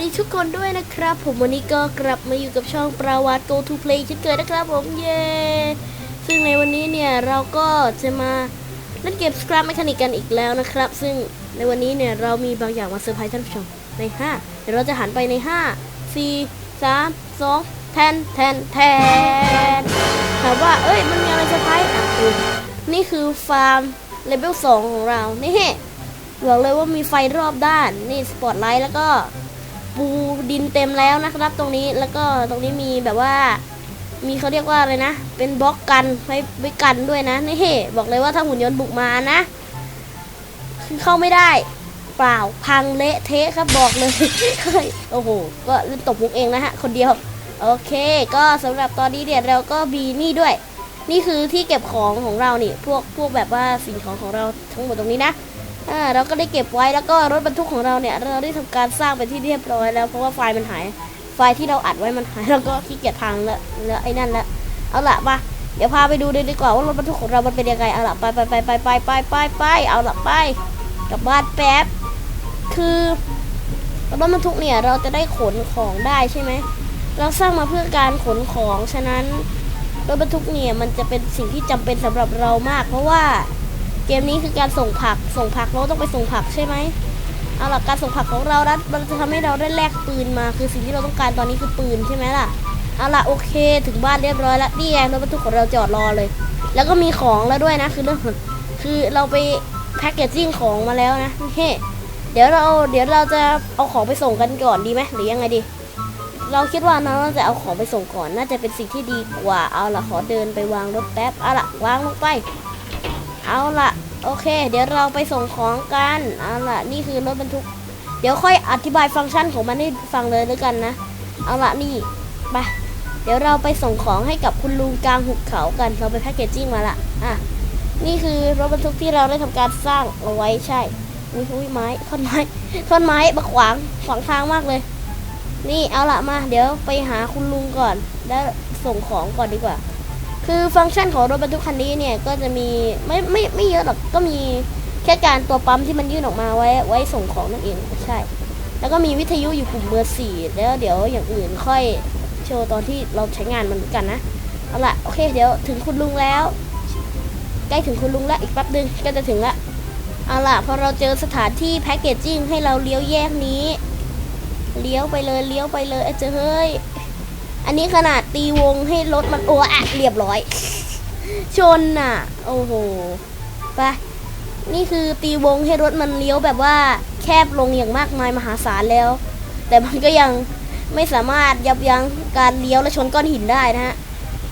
วัสดีทุกคนด้วยนะครับ ผมวันนี้ก็กลับมาอยู่กับช่องปราวาด Go to Play เช่นเคยนะครับผมเย้ซึ่งในวันนี้เนี่ยเราก็จะมาเล่นเกม Scrap Mechanic กันอีกแล้วนะครับ ซึ่งในวันนี้เนี่ยเรามีบางอย่างมาเซอร์ไพรส์ท่านผู้ชมใน 5 เดี๋ยวเราจะหันไปใน 5 4 3 2แทนแทนแทนถามว่าเอ้ยมันมีอะไรเซอร์ไพรส์อะดูนี่คือฟาร์มเลเวล2ของเรานี่บอกเลยว่ามีไฟรอบด้านนี่สปอตไลท์แล้วก็ ปูดินเต็มแล้วนะครับ ตรงนี้แล้วก็ตรงนี้มีแบบว่า มีเขาเรียกว่าอะไรนะ เป็นบล็อกกันไว้ไว้กันด้วยนะนี่บอกเลยว่าถ้าหุ่นยนต์บุกมานะคือเข้าไม่ได้เปล่าพังเละเทะครับบอกเลยโอ้โหก็เล่นตบมุกเองนะฮะคนเดียวโอเค ก็สำหรับตอนนี้เนี่ยเราก็มีนี่ด้วย นี่คือที่เก็บของของเรานี่พวกพวกแบบว่าสิ่งของของเราทั้งหมดตรงนี้นะ อ่าเราก็ได้เก็บไว้แล้วก็รถบรรทุกของเราเนี่ย เราได้ทำการสร้างเป็นที่เรียบร้อยแล้วเพราะว่าไฟล์มันหาย ไฟล์ที่เราอัดไว้มันหายแล้วก็ขี้เกียจพังแล้วแล้วไอ้นั่นละเอาละมาเดี๋ยวพาไปดูเลยดีกว่าว่ารถบรรทุกของเรา มันเป็นยังไงเอาละไปไปไปไปไปไปไปไปเอาละไปกลับบ้านแป๊บคือรถบรรทุกเนี่ยเราจะได้ขนของได้ใช่ไหมเราสร้างมาเพื่อการขนของฉะนั้นรถบรรทุกเนี่ยมันจะเป็นสิ่งที่จำเป็นสำหรับเรามาก เพราะว่า เกมนี้คือการส่งผัก ส่งผักเราต้องไปส่งผักใช่ไหมเอาล่ะการส่งผักของเรานั้นมันจะทำให้เราได้แลกปืนมา คือสิ่งที่เราต้องการตอนนี้คือปืนใช่ไหมล่ะ เอาล่ะโอเค ถึงบ้านเรียบร้อยแล้วนี่ไงรถบรรทุกของเราจอดรอเลย แล้วก็มีของแล้วด้วยนะ คือเรื่องคือเราไปแพ็กเกจจิ้งของมาแล้วนะเฮ้เดี๋ยวเราเดี๋ยวเราจะเอาของไปส่งกันก่อนดีไหมหรือยังไงดี เราคิดว่าน้องจะเอาของไปส่งก่อน น่าจะเป็นสิ่งที่ดีกว่า เอาล่ะขอเดินไปวางรถแป๊บ เอาล่ะวางลงไป เอาละโอเค เดี๋ยวเราไปส่งของกันเอาละนี่คือรถบรรทุก เดี๋ยวค่อยอธิบายฟังก์ชันของมันให้ฟังเลยแล้วกันนะ เอาละนี่ไปเดี๋ยวเราไปส่งของให้กับคุณลุงกลางหุบเขากัน เราไปแพ็กเกจจิ้งมาละอะนี่คือรถบรรทุกที่เราได้ทำการสร้างเอาไว้ใช่อุ้ยอุ้ยไม้ท่อนไม้ท่อนไม้มาขวางขวางทางมากเลย นี่เอาละมา เดี๋ยวไปหาคุณลุงก่อน แล้วส่งของก่อนดีกว่า คือฟังก์ชันของรถบรรทุกคันนี้เนี่ยก็จะมีไม่ไม่ไม่เยอะหรอกก็มีแค่การตัวปั๊มที่มันยื่นออกมาไว้ไว้ส่งของนั่นเองใช่ แล้วก็มีวิทยุอยู่ปุ่มเบอร์สี่แล้วเดี๋ยวอย่างอื่นค่อยโชว์ตอนที่เราใช้งานมันกันนะเอาละโอเค เดี๋ยวถึงคุณลุงแล้ว ใกล้ถึงคุณลุงแล้วอีกแป๊บนึงก็จะถึงละเอาล่ะพอเราเจอสถานที่แพ็กเกจจิ้งให้เราเลี้ยวแยกนี้เลี้ยวไปเลยเลี้ยวไปเลยเอ้ยเจอเฮ้ย อันนี้ขนาดตีวงให้รถมันโอ้อะเรียบร้อย ชนน่ะ โอ้โหไปนี่คือตีวงให้รถมันเลี้ยวแบบว่าแคบลงอย่างมากมายมหาศาลแล้ว แต่มันก็ยังไม่สามารถยับยั้งการเลี้ยวและชนก้อนหินได้นะฮะ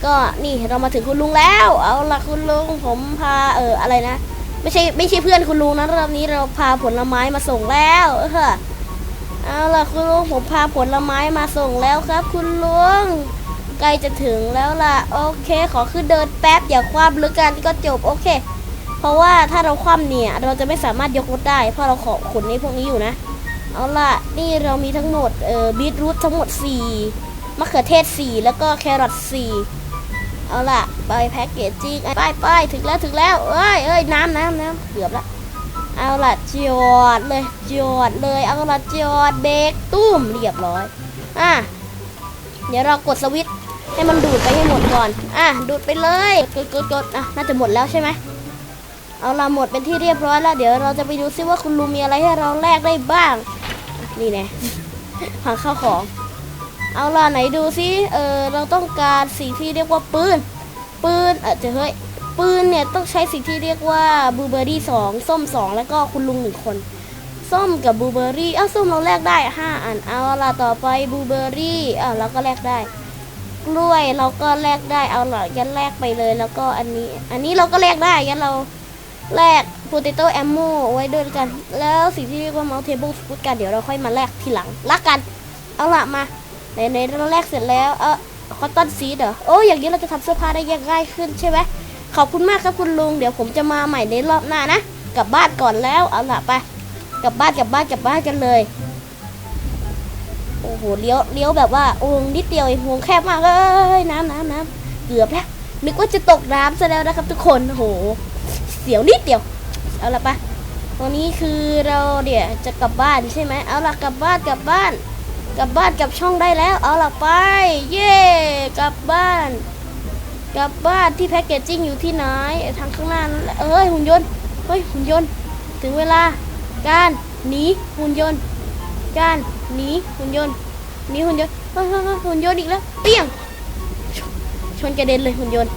ก็นี่เรามาถึงคุณลุงแล้ว เอาละคุณลุงผมพาเอออะไรนะ ไม่ใช่ไม่ใช่เพื่อนคุณลุงนะรอบนี้เราพาผลไม้มาส่งแล้ว เออ เอาล่ะคุณลุงผมพาผลไม้มาส่งแล้วครับ คุณลุงใกล้จะถึงแล้วล่ะ โอเค ขอขึ้นเดินแป๊บอย่าคว่ำหรือกันก็จบโอเค เพราะว่าถ้าเราคว่ำเนี่ยเราจะไม่สามารถยกรถได้ เพราะเราขอขนในพวกนี้อยู่นะ เอาล่ะนี่เรามีทั้งหมดเอ่อบีทรูททั้งหมด 4มะเขือเทศ 4 แล้วก็แครอท4เอาล่ะไปแพ็กเกจจิ้งไปไปถึงแล้วถึงแล้วเอ้ยเอ้ยน้ำน้ำน้ำเกือบละ เอาละจอดเลยจอดเลย เอาละจอดเบรกตุ้มเรียบร้อย อะ เดี๋ยวเรากดสวิตช์ให้มันดูดไปให้หมดก่อน อะ ดูดไปเลย กดกดกดอะ น่าจะหมดแล้วใช่ไหมเอาละหมดเป็นที่เรียบร้อยแล้ว เดี๋ยวเราจะไปดูซิว่าคุณลุงมีอะไรให้เราแลกได้บ้าง นี่แน่หาข้าวของ เอาละไหนดูซิ เออ เราต้องการสิ่งที่เรียกว่าปืน ปืน เออเจะเฮ้ย ปืนเนี่ยต้องใช้สิ่งที่เรียกว่าบูเบอร์รี่สองส้มสองแล้วก็คุณลุงหนึ่งคน ส้มกับบูเบอร์รี่อ้าวส้มเราแลกได้ห้าอันเอาละต่อไปบูเบอร์รี่อ่าเราก็แลกได้กล้วยเราก็แลกได้เอาละยันแลกไปเลยแล้วก็อันนี้ อันนี้เราก็แลกได้ยันเราแลก potato ammo ไว้ด้วยกัน แล้วสิ่งที่เรียกว่า mountable food กันเดี๋ยวเราค่อยมาแลกทีหลังละกัน เอาละมาไหนๆเราแลกเสร็จแล้วเออคอตตอนซีดเหรอโอ้อย่างนี้เราจะทำเสื้อผ้าได้ง่ายขึ้นใช่ไหม ขอบคุณมากครับคุณลุง เดี๋ยวผมจะมาใหม่ในรอบหน้านะ กลับบ้านก่อนแล้ว เอาล่ะไป กลับบ้านกลับบ้านกลับบ้านกันเลย โอ้โห เลี้ยวเลี้ยวแบบว่าโอ้นิดเดียวเองวงแคบมากเอ้ยน้ำน้ำน้ำเกือบแล้ว นึกว่าจะตกน้ำซะแล้วนะครับ ทุกคน โอ้โห เสียวนิดเดียว เอาล่ะไปตอนนี้คือเราเดี๋ยวจะกลับบ้านใช่ไหม เอาล่ะกลับบ้านกลับบ้าน กลับบ้านกลับช่องได้แล้ว เอาล่ะไป เย่กลับบ้าน กลับบ้านที่แพ็กเกจจิ้งอยู่ที่ไหนทางข้างหน้านั่นแหละเอ้ยหุ่นยนต์เฮ้ยหุ่นยนต์ ถึงเวลา การหนีหุ่นยนต์ การหนีหุ่นยนต์หนีหุ่นยนต์เฮ้ยเฮ้ยหุ่นยนต์อีกแล้วเปี้ยงชนกระเด็นเลยหุ่นยนต์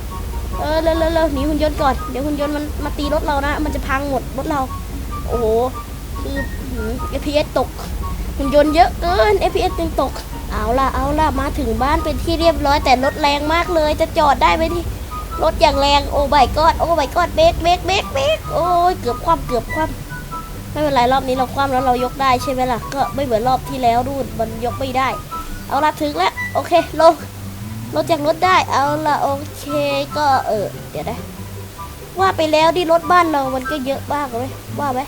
เออเร็วเร็วเร็วหนีหุ่นยนต์ก่อนเดี๋ยวหุ่นยนต์มันมาตีรถเรานะ มันจะพังหมดรถเรา โอ้โหคือ FPS ตกหุ่นยนต์เยอะเกิน FPS ยังตก เอาล่ะเอาล่ะมาถึงบ้านเป็นที่เรียบร้อยแต่รถแรงมากเลยจะจอดได้ไหมที่รถอย่างแรงโอ้ใบกอดโอ้ใบกอดเบรกเบรกเบรกเบรกโอ้ยเกือบคว่ำเกือบคว่ำไม่เป็นไรรอบนี้เราคว่ำแล้วเรายกได้ใช่ไหมล่ะก็ไม่เหมือนรอบที่แล้วดูนมันยกไม่ได้ เอาล่ะถึงแล้วโอเคลงลงจากรถได้เอาล่ะโอเคก็เออเดี๋ยวนะว่าไปแล้วที่รถบ้านเรามันก็เยอะมากเลยว่าไหม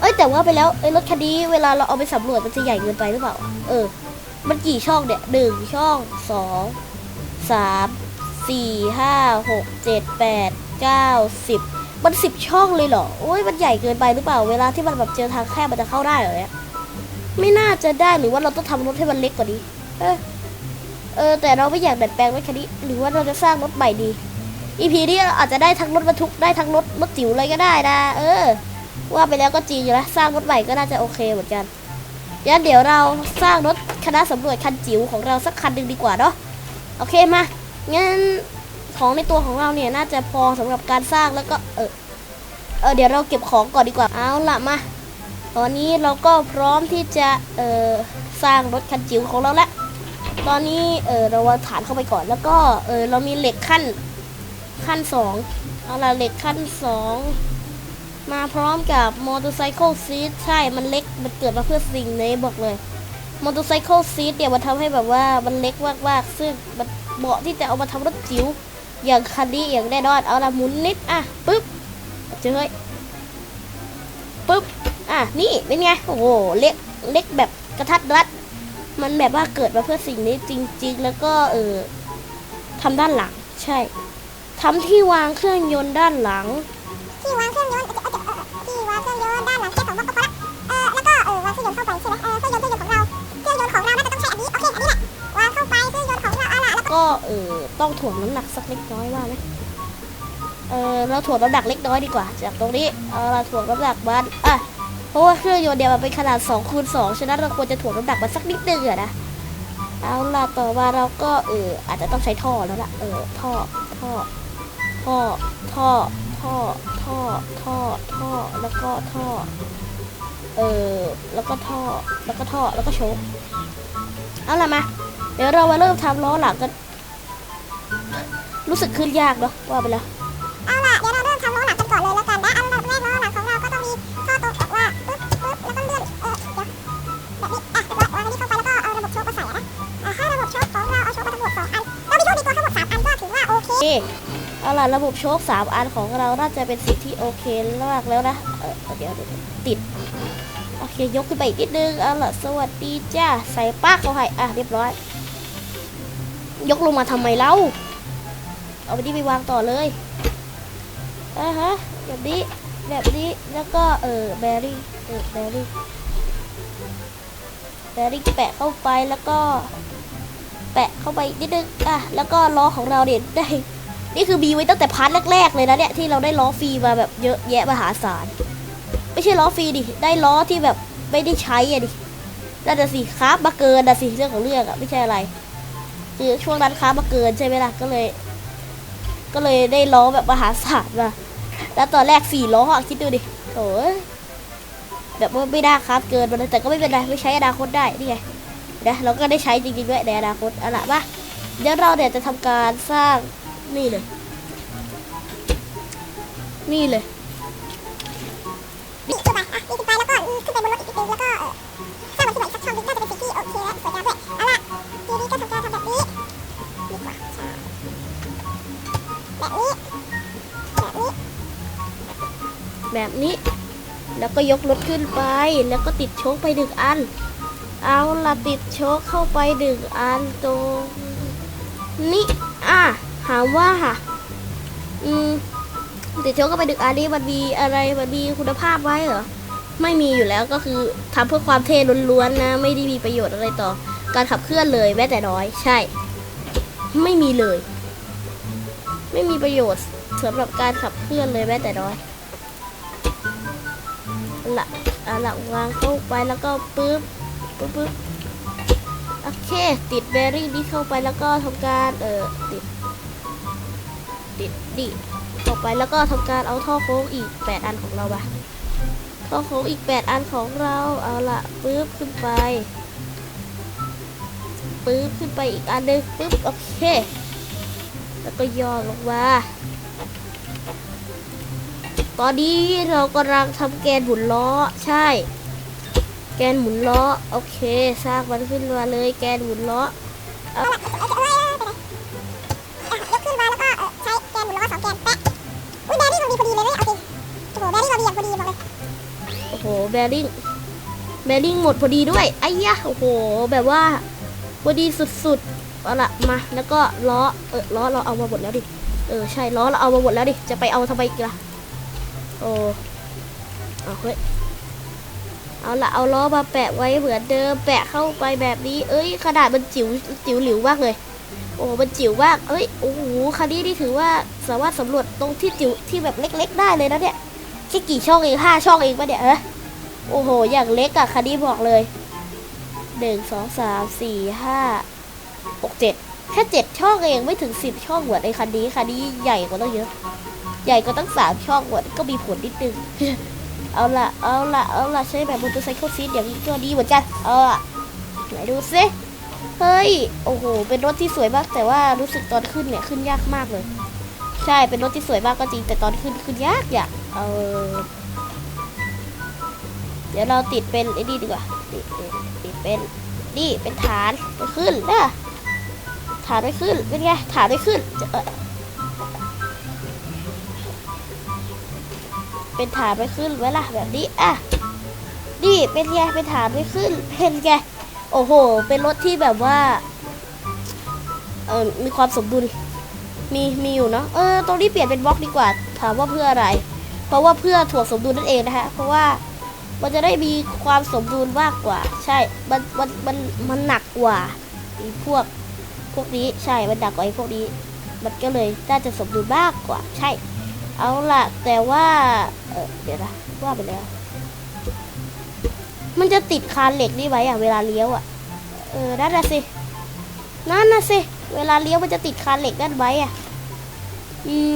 เอ้ยแต่ว่าไปแล้วไอ้รถคันนี้เวลาเราเอาไปสำรวจมันจะใหญ่เกินไปหรือเปล่า เออ มันกี่ช่องเนี่ยหนึ่งช่องสองสามสี่ห้าหกเจ็ดแปดเก้าสิบมันสิบช่องเลยเหรอโอ้ยมันใหญ่เกินไปหรือเปล่า เวลาที่มันแบบเจอทางแคบมันจะเข้าได้เหรอเนี่ยไม่น่าจะได้หรือว่าเราต้องทำรถให้มันเล็กกว่านี้ เออเออแต่เราไม่อยากดัดแปลงรถคันนี้ หรือว่าเราจะสร้างรถใหม่ดีอีพีนี้เราอาจจะได้ทั้งรถบรรทุกได้ทั้งรถรถจิ๋วเลยก็ได้นะ เออ ว่าไปแล้วก็จริงอยู่นะสร้างรถใหม่ก็น่าจะโอเคเหมือนกันงั้นเดี๋ยวเราสร้างรถคณะสำรวจคันจิ๋วของเราสักคันหนึ่งดีกว่าเนาะโอเคมางั้นของในตัวของเราเนี่ยน่าจะพอสำหรับการสร้างแล้วก็เออเออเดี๋ยวเราเก็บของก่อนดีกว่าเอาละมาตอนนี้เราก็พร้อมที่จะเออสร้างรถคันจิ๋วของเราแล้วตอนนี้เออเราวางฐานเข้าไปก่อนแล้วก็เออเรามีเหล็กขั้นขั้นสองเอาละเหล็กขั้นสอง มาพร้อมกับมอเตอร์ไซค์ซีทใช่มันเล็กมันเกิดมาเพื่อสิ่งนี้บอกเลยมอเตอร์ไซค์ซีทเนี่ยมันทำให้แบบว่ามันเล็กมากๆซึ่งมันเหมาะที่จะเอามาทำรถจิ๋วอย่างคันนี้อย่างแน่นอนเอาละหมุนนิดอะปึ๊บเจอเฮ้ยปึ๊บอะนี่เป็นไงโอ้โหเล็กเล็กแบบกระทัดรัด มันแบบว่าเกิดมาเพื่อสิ่งนี้จริง ๆ แล้วก็เออทำด้านหลังใช่ทำที่วางเครื่องยนต์ด้านหลัง ก็เออต้องถ่วงน้ำหนักสักเล็กน้อยว่าไหมเออเราถ่วงน้ำหนักเล็กน้อยดีกว่า จากตรงนี้เอาเราถ่วงน้ำหนักมันอะเพราะว่าเครื่องยนต์เดียวมันเป็นขนาด2คูณ2ฉะนั้นเราควรจะถ่วงน้ำหนักมันสักนิดนึงอะนะเอาล่ะต่อมาเราก็เอออาจจะต้องใช้ท่อแล้วล่ะเออท่อท่อท่อท่อท่อท่อท่อท่อแล้วก็ท่อเออแล้วก็ท่อแล้วก็ท่อแล้วก็โชว์เอาล่ะมา เดี๋ยวเรามาเริ่มทำล้อหลังกัน รู้สึกขึ้นยากเนาะว่าไปแล้วเอาล่ะเดี๋ยวเราเริ่มทำล้อหลังกันก่อนเลยแล้วกันนะอันดับแรกล้อหลังของเราก็ต้องมีท่อตรงออกว่าปึ๊บปึ๊บแล้วก็เลื่อนเออเดี๋ยวแบบนี้อะวางอันนี้เข้าไปแล้วก็เอาระบบโชคมาใส่นะอะให้ระบบโชคของเราเอาโชคมาทั้งหมดสองอันเรามีโชคมีตัวทั้งหมดสามอันก็ถือว่าโอเคเอาล่ะระบบโชคสามอันของเราน่าจะเป็นสิ่งที่โอเคมากแล้วนะเออเดี๋ยวติดโอเคยกขึ้นไปอีกนิดนึงเอาล่ะสวัสดีจ้าใส่ปลั๊กเขาให้อะเรียบร้อย ยกลงมาทำไมเล่า เอาไปที่ไปวางต่อเลยอ่ฮะแบบนี้แบบนี้แล้วก็เออแบรี่เออแบรี่แบรี่แปะเข้าไปแล้วก็ แปะเข้าไปนิดนึงอะแล้วก็ล้อของเราเนี่ยได้ นี่คือมีไว้ตั้งแต่พาร์ทแรกๆเลยนะเนี่ยที่เราได้ล้อฟรีมาแบบเยอะแยะมหาศาลไม่ใช่ล้อฟรีดิได้ล้อที่แบบไม่ได้ใช้อะดินั่นน่ะสิค้ามาเกินน่ะสิเรื่องของเรื่องอะไม่ใช่อะไร คือช่วงนั้นค้ามาเกินใช่ไหมล่ะก็เลย ก็เลยได้ล้อแบบมหาศาลมาแล้วตอนแรกสี่ล้อคิดดูดิโอ้ยแบบว่าไม่ได้ครับเกินมาเลยแต่ก็ไม่เป็นไรไม่ใช้อนาคตได้นี่ไงนะเราก็ได้ใช้จริงๆด้วยในอนาคตเอาล่ะมาเดี๋ยวเราเนี่ยจะทำการสร้างนี่เลย นี่เลยนี่ขึ้นไปอะนี่ขึ้นไปแล้วก็ขึ้นไปบนรถอีกนิดนึงแล้วก็ แบบนี้ แล้วก็ยกรถขึ้นไป แล้วก็ติดโชคไปหนึ่งอัน เอาละติดโชคเข้าไปหนึ่งอันตรงนี้อะถามว่าค่ะ อืมติดโชคเข้าไปหนึ่งอันนี้มันมีอะไรมันมีคุณภาพไว้เหรอไม่มีอยู่แล้วก็คือทำเพื่อความเท่ล้วนๆนะ ไม่ได้มีประโยชน์อะไรต่อ การขับเคลื่อนเลยแม้แต่น้อย ใช่ ไม่มีเลย ไม่มีประโยชน์สำหรับการขับเคลื่อนเลยแม้แต่น้อยละอาละวางเข้าไปแล้วก็ปึ๊บปึ๊บปึ๊บโอเค ติดแบริ่งนี้เข้าไปแล้วก็ทำการเออติด ติดดิเข้าไปแล้วก็ทำการเอาท่อโค้งอีก 8 อันของเราไปท่อโค้งอีก 8 อันของเราเอาละปึ๊บขึ้นไปปึ๊บขึ้นไปอีกอันหนึงปึ๊บโอเค แล้วก็ย่อลงมาตอนนี้เรากำลังทำแกนหมุนล้อใช่ แกนหมุนล้อโอเคสร้างมันขึ้นมาเลยแกนหมุนล้อเอาละเอ้ยกขึ้นมาแล้วก็ใช้แกนหมุนล้อสองแกนแปะอุ้ยแบริ่งเรามีพอดีเลยเว้ยเอาจริงโอ้โหแบริ่งเรามีอย่างพอดีบอกเลยโอ้โหแบริ่งแบริ่งหมดพอดีด้วยไอ้ยะโอ้โหแบบว่าพอดีสุดๆ เอาละมาแล้วก็ล้อเออล้อเราเอามาหมดแล้วดิเออใช่ล้อเราเอามาหมดแล้วดิจะไปเอาทำไมอีกล่ะโอ้เอาเฮ้ยเอาละเอาล้อมาแปะไว้เหมือนเดิมแปะเข้าไปแบบนี้ เอ้ยขนาดมันจิ๋วจิ๋วหลิวมากเลย โอ้มันจิ๋วมากเอ้ยโอ้โหคันนี้นี่ถือว่าสามารถสำรวจตรงที่จิ๋วที่แบบเล็ก ๆ ได้เลยนะเนี่ยแค่กี่ช่องเองห้าช่องเองปะเนี่ยเออโอ้โหอย่างเล็กอะคันนี้บอกเลยหนึ่งสองสามสี่ห้า หกเจ็ดแค่เจ็ดช่องเองไม่ถึงสิบช่องหมือนคันนี้คันนี้ใหญ่กว่าตั้งเยอะ ใหญ่กว่าตั้งสามช่องหมือนก็มีผลนิดนึง เอาละเอาละเอาละใช้แบบมอเตอร์ไซค์ซีดอย่างนี้ก็ดีเหมือนกัน เอาละไหนดูซิเฮ้ย โอ้โห เป็นรถที่สวยมาก แต่ว่ารู้สึกตอนขึ้นเนี่ยขึ้นยากมากเลย ใช่ เป็นรถที่สวยมากก็จริง แต่ตอนขึ้นขึ้นยากอยากเออเดี๋ยวเราติดเป็นไอ้นี่ดีกว่า ติดติดติดเป็น นี่ เป็นฐานไปขึ้นนะ ฐานไปขึ้น เป็นไงฐานไปขึ้น เป็นฐานไปขึ้นไว้ล่ะแบบนี้ อะ นี่ เป็นไง เป็นฐานไปขึ้น เป็นไง โอ้โห เป็นรถที่แบบว่า เออมีความสมดุล มี มีอยู่เนาะ เออ ตรงนี้เปลี่ยนเป็นบล็อกดีกว่า ถามว่าเพื่ออะไร เพราะว่าเพื่อถ่วงสมดุลนั่นเองนะฮะ เพราะว่ามันจะได้มีความสมดุลมากกว่า ใช่ มัน มัน มัน มันหนักกว่าพวก พวกนี้ใช่มันหนักกว่าไอ้พวกนี้ มันก็เลยน่าจะสมดุลมากกว่าใช่ เอาล่ะ แต่ว่าเออเดี๋ยวนะว่าไปแล้ว มันจะติดคานเหล็กนี่ไว้อะเวลาเลี้ยวอะเออนั่นน่ะสินั่นน่ะสิเวลาเลี้ยวมันจะติดคานเหล็กนั่นไว้อะอืม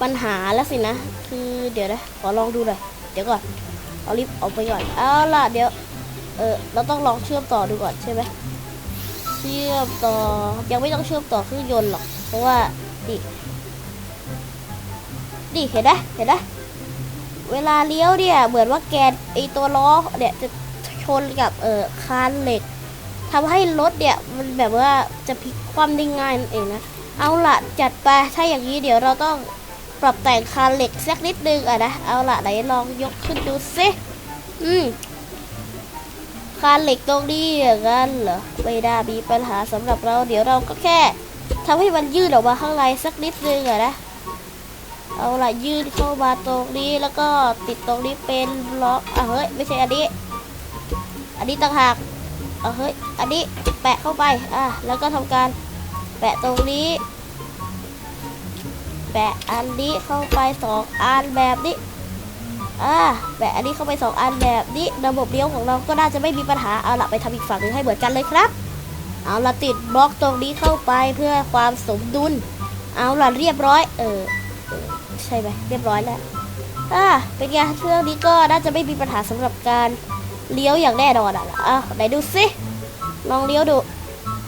ปัญหาแล้วสินะ คือเดี๋ยวนะขอลองดูหน่อยเดี๋ยวก่อนเอาลิฟต์ออกไปก่อนเอาล่ะเดี๋ยวเออเราต้องลองเชื่อมต่อดูก่อนใช่ไหม ชื่อมต่อ ยังไม่ต้องเชื่อมต่อเครื่องยนต์หรอก เพราะว่าดิดิเห็นไหมเห็นไหมเวลาเลี้ยวเนี่ยเหมือนว่าแกนไอตัวล้อเนี่ยจะชนกับเออคานเหล็กทำให้รถเนี่ยมันแบบว่าจะพลิกคว่ำได้ง่ายนั่นเองนะเอาละจัดไปถ้าอย่างนี้เดี๋ยวเราต้องปรับแต่งคานเหล็กสักนิดนึงอะนะเอาละไหนลองยกขึ้นดูสิอืม คานเหล็กตรงนี้อย่างนั้นเหรอไม่ได้มีปัญหาสำหรับเรา เดี๋ยวเราก็แค่ทำให้มันยืดออกมาข้างในสักนิดนึงอะนะ เอาล่ะยืดเข้ามาตรงนี้แล้วก็ติดตรงนี้เป็นล็อกอะเฮ้ยไม่ใช่อันนี้ อันนี้ต่างหากอะเฮ้ยอันนี้แปะเข้าไปอะแล้วก็ทำการแปะตรงนี้ แปะอันนี้เข้าไปสองอันแบบนี้ อ่าแปะอันนี้เข้าไปสองอันแบบนี้ระบบเลี้ยวของเราก็น่าจะไม่มีปัญหาเอาละไปทำอีกฝั่งหนึงให้เหมือนกันเลยครับ เอาละติดบล็อกตรงนี้เข้าไปเพื่อความสมดุล เอาละเรียบร้อย เออใช่ไหมเรียบร้อยแล้วอ่าเป็นไงเครื่องนี้ก็น่าจะไม่มีปัญหาสำหรับการเลี้ยวอย่างแน่นอนอะอะไหนดูสิลองเลี้ยวดู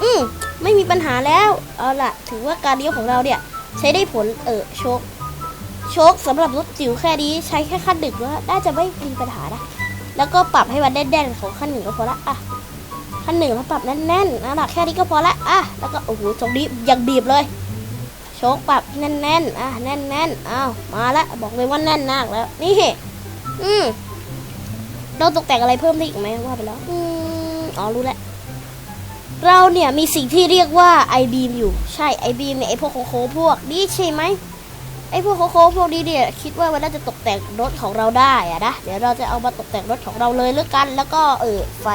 อืมไม่มีปัญหาแล้ว เอาล่ะ ถือว่าการเลี้ยวของเราเนี่ย ใช้ได้ผลเออโชค โชคสำหรับรถจิ๋วแค่นี้ใช้แค่ขั้นหนึ่งว่าน่าจะไม่มีปัญหานะ แล้วก็ปรับให้มันแน่นๆของขั้นหนึ่งก็พอละอะขั้นหนึ่งแล้วปรับแน่นๆเอาล่ะแค่นี้ก็พอละอะแล้วก็โอ้โหตรงนี้ยังบีบเลย โชคปรับแน่นๆอะแน่นๆอ้าวมาละบอกเลยว่าแน่นมากแล้ว นี่อืมเราตกแต่งอะไรเพิ่มได้อีกไหมว่าไปแล้วอืมอ๋อรู้แล้วเราเนี่ยมีสิ่งที่เรียกว่าไอบีมอยู่ใช่ไอบีมเนี่ยไอพวกโค้งๆพวกนี้ใช่ไหม ไอ้พวกโค้งพวกนี้เนี่ยคิดว่ามันน่าจะตกแต่งรถของเราได้อะนะเดี๋ยวเราจะเอามาตกแต่งรถของเราเลยแล้วกัน แล้วก็เออไฟ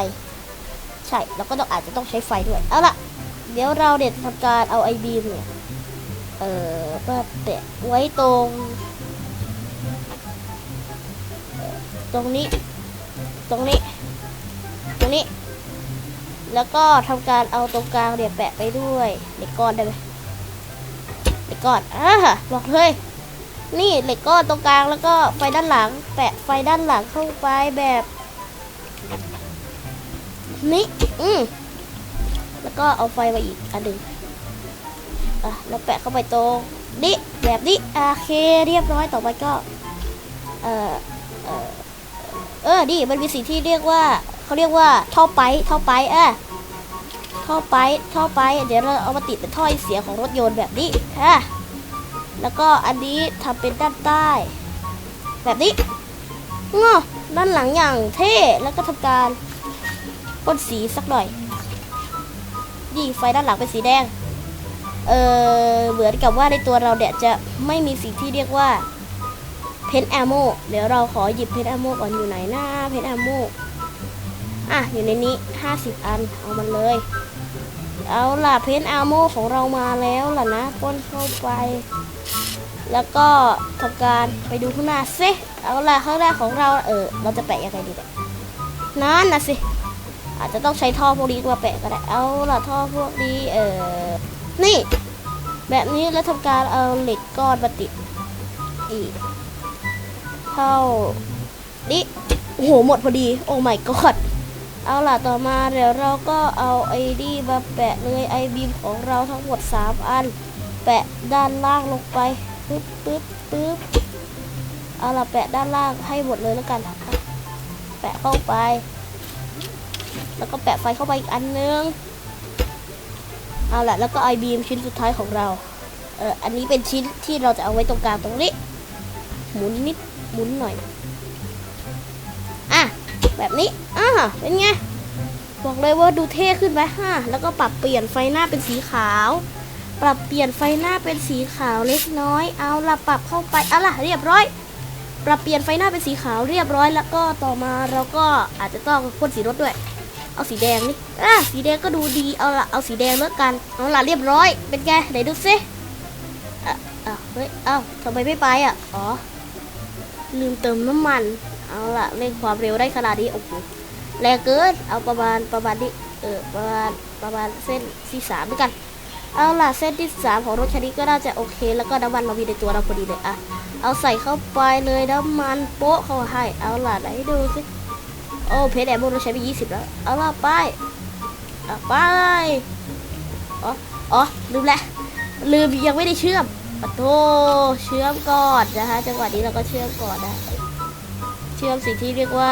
ใช่แล้วก็ต้องอาจจะต้องใช้ไฟด้วยเอาล่ะเดี๋ยวเราเนี่ยจะทำการเอาไอบีมเนี่ยเออมาแปะไว้ตรง ตรงนี้ ตรงนี้ ตรงนี้ แล้วก็ทำการเอาตรงกลางเนี่ยแปะไปด้วยเหล็กก้อนได้ไหม ล็กก้อนอ่าบอกเลย นี่เหล็กก้อนตรงกลางแล้วก็ไฟด้านหลัง แปะไฟด้านหลังเข้าไปแบบ นี่อืมแล้วก็เอาไฟมาอีกอันหนึ่งอะแล้วแปะเข้าไปตรงนี้แบบนี้โอเคเรียบร้อยต่อไปก็ เออเออเออนี่มันมีสิ่งที่เรียกว่าเขาเรียกว่าท่อไปท่อไปอะ ท่อไปท่อไป เดี๋ยวเราเอามาติดเป็นท่อไอเสียของรถยนต์แบบนี้อะแล้วก็อันนี้ทำเป็นด้านใต้ แบบนี้งอด้านหลังอย่างเท่แล้วก็ทำการพ่นสีสักหน่อยนี่ไฟด้านหลังเป็นสีแดง เออเหมือนกับว่าในตัวเราเนี่ยจะไม่มีสิ่งที่เรียกว่าเพนแอมโมเดี๋ยวเราขอหยิบเพนแอมโมก่อนอยู่ไหนหน้าเพนแอมโมอะอยู่ในนี้ 50 อัน เอามันเลย เอาล่ะเพนแอมโมของเรามาแล้วล่ะนะป้นเข้าไป แล้วก็ทำการไปดูข้างหน้าซิเอาล่ะข้างหน้าของเราเออเราจะแปะยังไงดีเนี่ยนั่นนะสิอาจจะต้องใช้ท่อพวกนี้มาแปะก็ได้เอาล่ะท่อพวกนี้เออนี่ แบบนี้แล้วทำการเอาเหล็กก้อนมาติดอีกเท่านี้โอ้โหหมดพอดี โอ้ my god เอาล่ะต่อมาเดี๋ยวเราก็เอาไอดีมาแปะเลยไอบีมของเราทั้งหมด 3 อัน แปะด้านล่างลงไปปึ๊บปึ๊บปึ๊บเอาล่ะแปะด้านล่างให้หมดเลยแล้วกันอะแปะเข้าไป แล้วก็แปะไฟเข้าไปอีกอันนึงเอาล่ะแล้วก็ไอบีมชิ้นสุดท้ายของเราเอออันนี้เป็นชิ้นที่เราจะเอาไว้ตรงกลางตรงนี้หมุนนิดหมุนหน่อย แบบนี้อ่าเป็นไง บอกเลยว่าดูเท่ขึ้นไหมฮะแล้วก็ปรับเปลี่ยนไฟหน้าเป็นสีขาว ปรับเปลี่ยนไฟหน้าเป็นสีขาวเล็กน้อย เอาละปรับเข้าไปเอาล่ะเรียบร้อย ปรับเปลี่ยนไฟหน้าเป็นสีขาวเรียบร้อย แล้วก็ต่อมาเราก็อาจจะต้องพ่นสีรถด้วย เอาสีแดงนี่อะสีแดงก็ดูดี เอาละเอาสีแดงเลิกกัน เอาละเรียบร้อย เป็นไงไหนดูซิอะอะเฮ้ย เอ้าทำไมไม่ไปอะ อ๋อ ลืมเติมน้ำมัน เอาละเร่งความเร็วได้ขนาดนี้โอ้โหแรงเกินเอาประมาณประมาณนี้เออประมาณประมาณเส้นที่สามด้วยกันเอาล่ะเส้นที่สามของรถคันนี้ก็น่าจะโอเค แล้วก็น้ำมันเรามีในตัวเราพอดีเลยอะเอาใส่เข้าไปเลยน้ำมันโป๊ะเข้าให้เอาล่ะไหนดูสิโอ้เพชรแอมโมเราใช้ไปยี่สิบแล้วเอาล่ะไปอะไปอ๋ออ๋อลืมแหละลืมยังไม่ได้เชื่อมปะโทเชื่อมก่อนนะคะจังหวะนี้เราก็เชื่อมก่อนนะ ชื่อมสิ่งที่เรียกว่า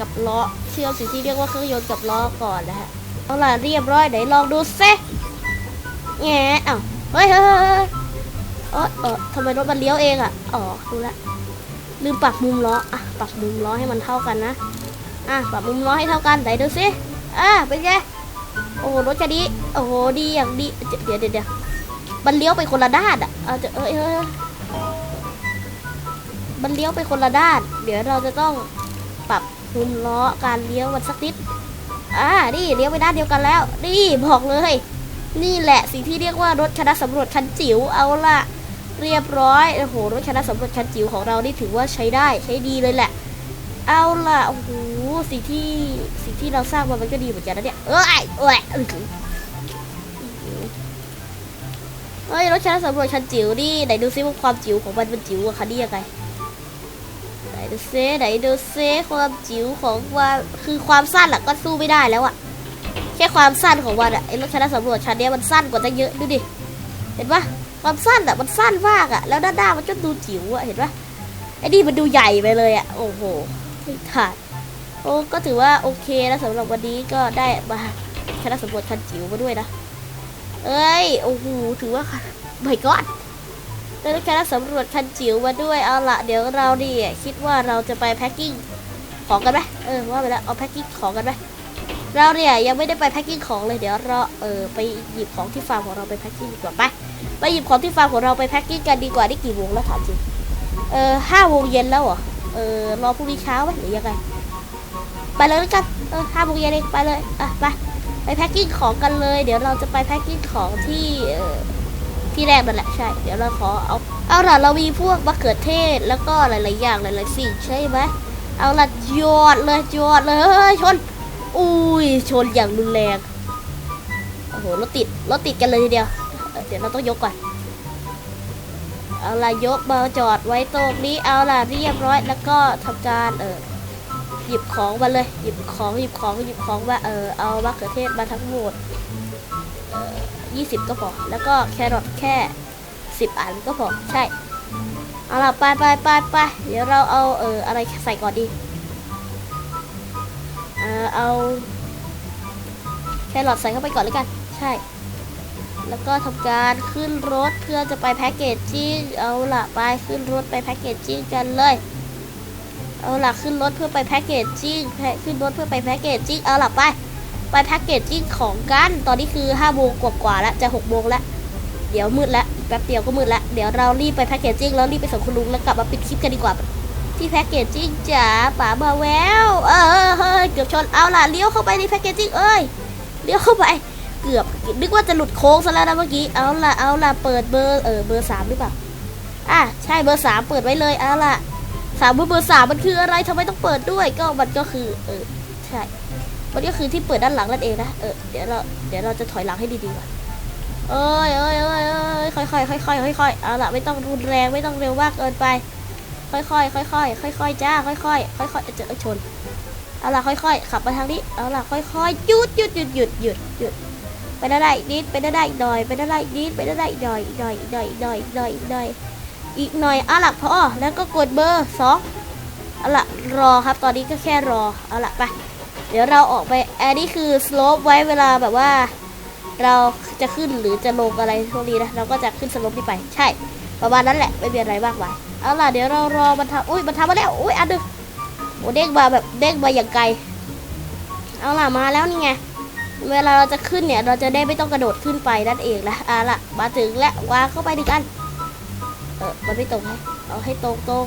กับล้อเชื่อมสิ่งที่เรียกว่าเครื่องยนต์กับล้อก่อนนะฮะเอาล่ะเรียบร้อยไหนลองดูซิแง่เอ้าเฮ้ยเฮ้ยเฮ้ยเฮ้ยเออเออทำไมรถมันเลี้ยวเองอะอ๋อดูละลืมปรับมุมล้ออะปรับมุมล้อให้มันเท่ากันนะอะปรับมุมล้อให้เท่ากันไหนดูซิอะเป็นไงโอ้โหรถคันนี้โอ้โหดีอย่างดีเดี๋ยวเดี๋ยวเดี๋ยวมันเลี้ยวไปคนละด้านอะเอาจะเอ้ยเอ้ย มันเลี้ยวไปคนละด้าน เดี๋ยวเราจะต้องปรับมุมล้อการเลี้ยวมันสักนิดอ่านี่เลี้ยวไปด้านเดียวกันแล้ว นี่บอกเลย นี่แหละสิ่งที่เรียกว่ารถคณะสำรวจคันจิ๋วเอาละเรียบร้อยโอ้โหรถคณะสำรวจคันจิ๋วของเรานี่ถือว่าใช้ได้ใช้ดีเลยแหละ เอาล่ะโอ้โหสิ่งที่สิ่งที่เราสร้างมามันก็ดีเหมือนกันนะเนี่ยเอ้ยเอ้ยเอ้ยเฮ้ยรถคณะสำรวจคันจิ๋วนี่ไหนดูซิว่าความจิ๋วของมันเป็นจิ๋วกว่าคันนี้ยังไง ไหนดูซิไหนดูซิความจิ๋วของว่าคือความสั้นอะก็สู้ไม่ได้แล้วอะแค่ความสั้นของมันอะไอ้รถคณะสำรวจคันเนี้ยมันสั้นกว่าตั้งเยอะดูดิเห็นปะความสั้นอะมันสั้นมากอะแล้วด้านหน้ามันก็ดูจิ๋วอะเห็นปะไอ้นี่มันดูใหญ่ไปเลยอะโอ้โหไม่ขาดโอ้ก็ถือว่าโอเคนะสำหรับวันนี้ก็ได้มาคณะสำรวจคันจิ๋วมาด้วยนะเอ้ยโอ้โหถือว่าไม่กอด ได้คณะสำรวจคันจิ๋วมาด้วยเอาละเดี๋ยวเราดิคิดว่าเราจะไปแพ็คกิ้งของกันไหมเออว่าไปแล้วเอาแพ็คกิ้งของกันไหมเราเนี่ยยังไม่ได้ไปแพ็คกิ้งของเลยเดี๋ยวเราเออไปหยิบของที่ฟาร์มของเราไปแพ็คกิ้งดีกว่าไปไปหยิบของที่ฟาร์มของเราไปแพ็กกิ้งกันดีกว่าได้กี่โมงแล้วถามจริงเออห้าโมงเย็นแล้วเหรอเออรอพรุ่งนี้เช้าไหมหรือยังไงไปเลยกันเออห้าโมงเย็นเองไปเลยอะไปไปแพ็กกิ้งของกันเลย เดี๋ยวเราจะไปแพ็กกิ้งของที่เออ ที่แรกนั่นแหละใช่ เดี๋ยวเราขอเอา เอาล่ะเรามีพวกมะเขือเทศแล้วก็หลายๆอย่างหลายๆสิ่งใช่ไหมเอาล่ะยอดเลยยอดเลยชน อุ้ยชนอย่างรุนแรงโอ้โหรถติดรถติดกันเลยทีเดียวเเดี๋ยวเราต้องยกก่อนเอาล่ะยกมาจอดไว้ตรงนี้เอาล่ะเรียบร้อยแล้วก็ทำการเออหยิบของมาเลยหยิบของหยิบของหยิบของมาเออเอามะเขือเทศมาทั้งหมดเออ ยี่สิบก็พอ แล้วก็แครอทแค่สิบอันก็พอ ใช่ เอาล่ะ ไปไปไปไปเดี๋ยวเราเอาเอออะไรใส่ก่อนดี เออเอา แครอทใส่เข้าไปก่อนเลยกัน ใช่ แล้วก็ทำการขึ้นรถเพื่อจะไปแพ็กเกจจิ้ง เอาล่ะ ไปขึ้นรถไปแพ็กเกจจิ้งกันเลยเอาล่ะขึ้นรถเพื่อไปแพ็กเกจจิ้งขึ้นรถเพื่อไปแพ็กเกจจิ้งเอาล่ะไป ไปแพ็กเกจจิ้งของกัน ตอนนี้คือ5โมงกว่าๆแล้วจะ6โมงแล้ว เดี๋ยวมืดแล้วแป๊บเดียวก็มืดแล้ว เดี๋ยวเรารีบไปแพ็กเกจจิ้งแล้วรีบไปส่งคุณลุงแล้วกลับมาปิดคลิปกันดีกว่า ที่แพ็กเกจจิ้งจ๋าป๋ามาแววเออเออเฮ้ยเกือบชนเอาล่ะเลี้ยวเข้าไปในแพ็กเกจจิ้งเอ้ยเลี้ยวเข้าไป เกือบนึกว่าจะหลุดโค้งซะแล้วนะเมื่อกี้เอาล่ะเอาล่ะเปิดเบอร์เออเบอร์สามหรือเปล่าอะใช่เบอร์สามเปิดไว้เลยเอาล่ะสามเบอร์เบอร์สามมันคืออะไรทำไมต้องเปิดด้วยก็มันก็คือเออใช่ มันก็คือที่เปิดด้านหลังนั่นเองนะเออเดี๋ยวเราเดี๋ยวเราจะถอยหลังให้ดีๆก่อนเอ้ยเอ้ยเอ้ยเอ้ยค่อยๆค่อยๆค่อยๆเอาล่ะไม่ต้องรุนแรงไม่ต้องเร็วมากเกินไป ค่อยๆค่อยๆค่อยๆจ้าค่อยๆค่อยๆเจอชนเอาล่ะค่อยๆขับมาทางนี้เอาล่ะค่อยๆหยุดหยุดหยุดหยุดหยุดหยุดไปได้ได้อีกนิดไปได้ได้อีกหน่อยไปได้ได้อีกนิดไปได้ได้อีกหน่อยอีกหน่อยอีกหน่อยอีกหน่อยอีกหน่อยอีกหน่อยอีกหน่อยเอาล่ะพอแล้วก็กดเบอร์สองเอาล่ะรอครับตอนนี้ก็แค่รอเอาล่ะไป เดี๋ยวเราออกไปอันนี้คือสโลปไว้เวลาแบบว่า เราจะขึ้นหรือจะลงอะไรพวกนี้นะเราก็จะขึ้นสโลปนี้ไป ใช่ ประมาณนั้นแหละไม่มีอะไรมากมายเอาล่ะเดี๋ยวเรารอมันทำอุ้ยมันทำมาแล้วอุ้ยอันนึงโอ้เด้งมาแบบเด้งมาอย่างไกล เอาล่ะมาแล้วนี่ไงเวลาเราจะขึ้นเนี่ย เราจะได้ไม่ต้องกระโดดขึ้นไปนั่นเองนะอะละมาถึงแล้ววางเข้าไปดึงอันเออมันไม่ตรงให้เอาให้ตรงตรง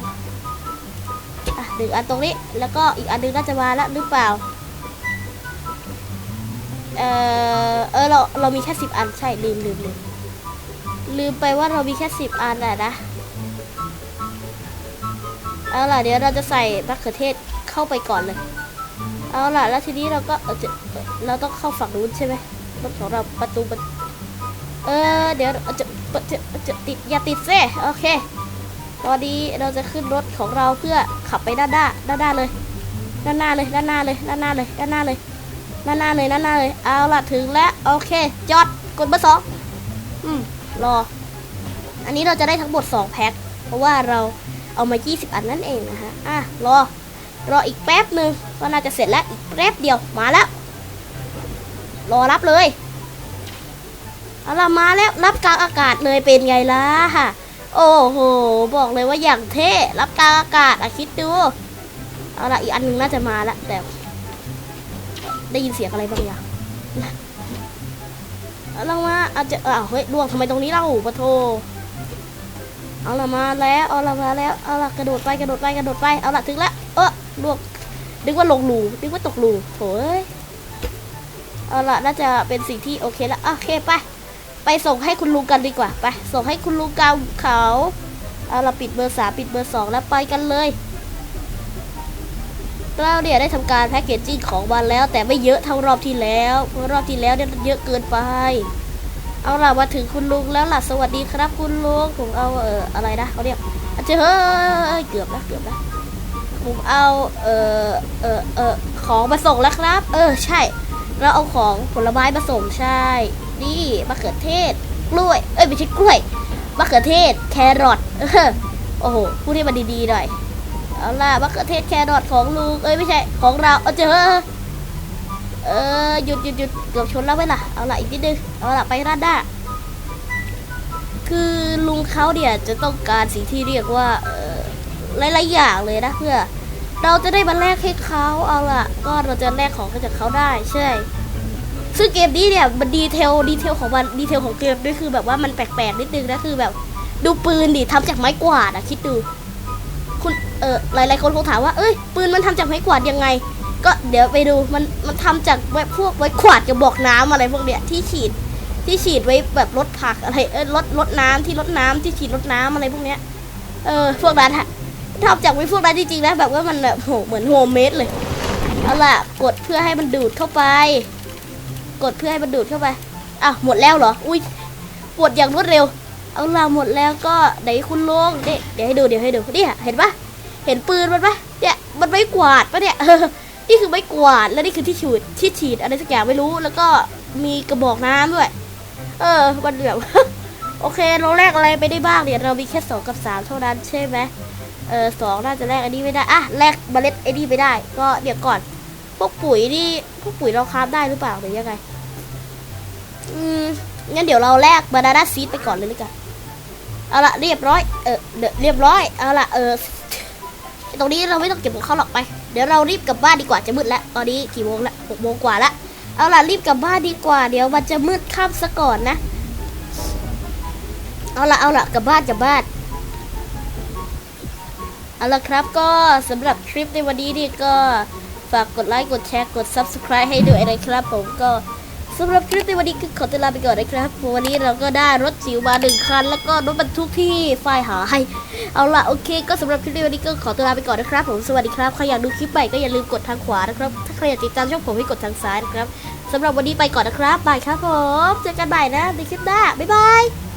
อะดึงอันตรงนี้ แล้วก็อีกอันนึงน่าจะมาแล้วหรือเปล่า เออเออเราเรามีแค่สิบอันใช่ลืมลืมลืมลืมไปว่าเรามีแค่สิบอันอะนะเอาล่ะเดี๋ยวเราจะใส่มะเขือเทศเข้าไปก่อนเลย เอาล่ะแล้วทีนี้เราก็เออจะเราต้องเข้าฝั่งนู้นใช่ไหมรถของเราประตูเออเดี๋ยวเอาจะจะจะจะติดอย่าติดเซ่โอเคตอนนี้เราจะขึ้นรถของเราเพื่อขับไปด้านหน้าด้านหน้าเลย ด้านหน้าเลยด้านหน้าเลยด้านหน้าเลยด้านหน้าเลย ด้าหน้าเลยด้าหน้าเลยเอาล่ะถึงแล้วโอเคจอดกดเบอร์สองอืมรอ อันนี้เราจะได้ทั้งหมด2แพ็คเพราะว่าเราเอามา 20 อันนั่นเองนะฮะอะรอ รออีกแป๊บหนึ่งก็น่าจะเสร็จแล้วอีกแป๊บเดียวมาแล้ว รอรับเลยเอาละมาแล้วรับกลางอากาศเลยเป็นไงล่ะโอ้โห บอกเลยว่าอย่างเท่รับกลางอากาศอะคิดดู เอาละอีกอันหนึงน่าจะมาแล้วแต่ ได้ยินเสียงอะไรบางอย่างเอาละมาอาจจะอ้าวเฮ้ยล่วงทำไมตรงนี้เล่าปะโทเอาละมาแล้วเอาละมาแล้วเอาละกระโดดไปกระโดดไปกระโดดไปเอาละถึงแล้วเออล่วงนึกว่าลงรูนึกว่าตกรูโถเอ้ยเอาละน่าจะเป็นสิ่งที่โอเคแล้วโอเคไปไปส่งให้คุณลุงกันดีกว่าไปส่งให้คุณลุงกาวเขาเอาละปิดเบอร์สามปิดเบอร์สองแล้วไปกันเลย เราเนี่ยได้ทำการแพ็กเกจจิ้งของมาแล้ว แต่ไม่เยอะเท่ารอบที่แล้วเพราะรอบที่แล้วเนี่ยเยอะเกินไป เอาล่ะมาถึงคุณลุงแล้วล่ะสวัสดีครับ คุณลุงผมเอาเอออะไรนะเขาเรียกอาจจะเฮ้ยเกือบนะเกือบนะผมเอาเอ่อเอ่อเอ่อของมาส่งแล้วครับ เออใช่ เราเอาของผลไม้มาส่งใช่ นี่มะเขือเทศ กล้วย เอ้ยไม่ใช่กล้วยมะเขือเทศ แครอทโอ้โหพูดให้มันดีๆหน่อย เอาล่ะมะเขือเทศแครอทของลุงเอ้ยไม่ใช่ของเราเอาเจอเออหยุดหยุดหยุดเกือบชนแล้วไหมล่ะเอาล่ะอีกนิดนึงเอาล่ะไปร้านด้าคือลุงเขาเนี่ยจะต้องการสิ่งที่เรียกว่าหลายๆอย่างเลยนะเพื่อ เราจะได้มาแลกให้เขาเอาล่ะ ก็เราจะแลกของกันจากเขาได้ใช่ซึ่งเกมนี้เนี่ยมันดีเทลดีเทลของมันดีเทลของเกมด้วยคือแบบว่ามันแปลกๆนิดนึงนะคือแบบ ดูปืนดิทำจากไม้กวาดอะคิดดู เออหลายๆคนคงถามว่าเอ้ยปืนมันทำจากไม้กวาดยังไง ก็เดี๋ยวไปดูมันมันทำจากไว้พวกไว้ขวาดกระบอกน้ำอะไรพวกเนี้ยที่ฉีดที่ฉีดไว้แบบรถผักอะไรเออรถรถน้ำที่รถน้ำที่ฉีดรถน้ำอะไรพวกเนี้ยเออพวกนั้นฮะทำจากไว้พวกนั้นจริงๆนะแบบว่ามันแบบโหเหมือนโฮมเมดเลยเอาล่ะกดเพื่อให้มันดูดเข้าไป กดเพื่อให้มันดูดเข้าไปอะหมดแล้วเหรออุ้ยปวดอย่างรวดเร็ว เอาล่ะหมดแล้วก็ไหนคุณลุงเดี๋ยวให้ดูเดี๋ยวให้ดูนี่เห็นปะ ห็นปืนมันปะเนี่ยมันไม่กวาดปะเนี่ยนี่คือไม่กวาดแล้วนี่คือที่ฉีดที่ฉีดอะไรสักอย่างไม่รู้ แล้วก็มีกระบอกน้ำด้วย เออมันแบบโอเคเราแลกอะไรไปได้บ้างเนี่ยเรามีแค่สองกับสามเท่านั้นใช่ไหมเออสองน่าจะแลกอันนี้ไม่ได้อะแลกเมล็ดไอ้นี่ไปได้ ก็เดี๋ยวก่อน พวกปุ๋ยนี่พวกปุ๋ยเราคราฟได้หรือเปล่าหรือยังไงอืมงั้นเดี๋ยวเราแลกบานาน่าซีดไปก่อนเลยดีกว่าเอาละเรียบร้อยเออเดี๋ยวเรียบร้อยเอาละเออ ตรงนี้เราไม่ต้องเก็บของเขาหรอกไป เดี๋ยวเรารีบกลับบ้านดีกว่าจะมืดแล้ว ตอนนี้กี่โมงละหกโมงกว่าละ เอาล่ะรีบกลับบ้านดีกว่า เดี๋ยวมันจะมืดค่ำซะก่อนนะ เอาล่ะเอาล่ะกลับบ้านกลับบ้าน เอาล่ะครับก็สำหรับคลิปในวันนี้นี่ก็ฝากกดไลค์กดแชร์กด subscribe ให้ด้วยนะครับผมก็ สำหรับคลิปในวันนี้คือขอตัวลาไปก่อนนะครับ วันนี้เราก็ได้รถจิ๋วมาหนึ่งคัน แล้วก็รถบรรทุกที่ไฟล์หาให้ เอาละโอเค ก็สำหรับคลิปในวันนี้ก็ขอตัวลาไปก่อนนะครับ ผมสวัสดีครับใครอยากดูคลิปใหม่ก็อย่าลืมกดทางขวานะครับ ถ้าใครอยากติดตามช่องผมให้กดทางซ้ายนะครับสำหรับวันนี้ไปก่อนนะครับบายครับผมเจอกันใหม่นะในคลิปหน้าบ๊ายบาย